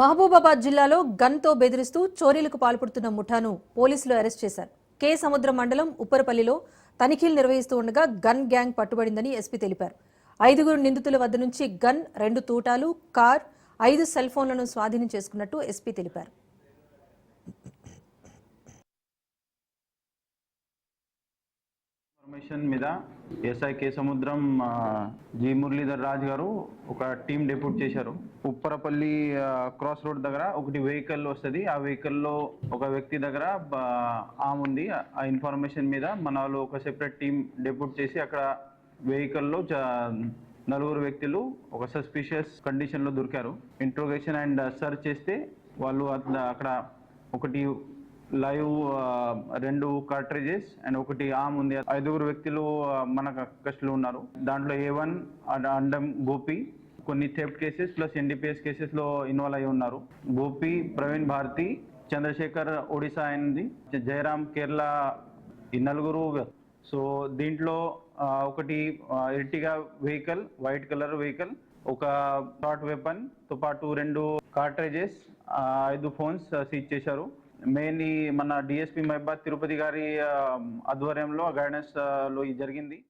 మహబూబాబాద్ జిల్లాలో గన్తో బెదిరిస్తూ చోరీలకు పాల్పడుతున్న ముఠాను పోలీసులు అరెస్ట్ చేశారు. కే. సముద్రం మండలం ఉప్పరపల్లిలో తనిఖీలు నిర్వహిస్తూ ఉండగా గన్ గ్యాంగ్ పట్టుబడిందని ఎస్పీ తెలిపారు. ఐదుగురు నిందితుల వద్ద నుంచి గన్ రెండు తూటాలు కార్ ఐదు సెల్ ఫోన్లను స్వాధీనం చేసుకున్నట్టు ఎస్పీ తెలిపారు. ఇన్ఫర్మేషన్ మీద ఎస్ఐ కే సముద్రం జి మురళీధర్ రాజ్ గారు ఒక టీం డెప్యూట్ చేశారు. ఉప్పరపల్లి క్రాస్ రోడ్ దగ్గర ఒకటి వెహికల్ వస్తుంది. ఆ వెహికల్లో ఒక వ్యక్తి దగ్గర బ- ఆమ్ ఉంది. ఆ ఇన్ఫర్మేషన్ మీద మన వాళ్ళు ఒక సెపరేట్ టీం డెప్యూట్ చేసి అక్కడ వెహికల్లో నలుగురు వ్యక్తులు ఒక సస్పిషియస్ కండిషన్లో దొరికారు. ఇంట్రోగేషన్ అండ్ సర్చ్ చేస్తే వాళ్ళు అట్లా అక్కడ ఒకటి లైవ్ రెండు కార్ట్రిజెస్ అండ్ ఒకటి ఆమ్ ఉంది. ఐదుగురు వ్యక్తులు మన కస్టడీలో ఉన్నారు. దాంట్లో ఏ వన్ అండం గోపి కొన్ని థెఫ్ట్ కేసెస్ ప్లస్ ఎన్డీపీఎస్ కేసెస్లో ఇన్వాల్వ్ అయి ఉన్నారు. గోపి ప్రవీణ్ భారతి చంద్రశేఖర్ ఒడిశా అయింది. జయరామ్ కేరళ ఈ నలుగురు. సో దీంట్లో ఒకటి Ertiga vehicle white colour vehicle ఒక షార్ట్ వెపన్తో పాటు రెండు కార్ట్రేజెస్ ఐదు ఫోన్స్ సీజ్ చేశారు. మెయిన్ మన డిఎస్పీ మహబాద్ తిరుపతి గారి ఆధ్వర్యంలో గైడెన్స్లో ఇది జరిగింది.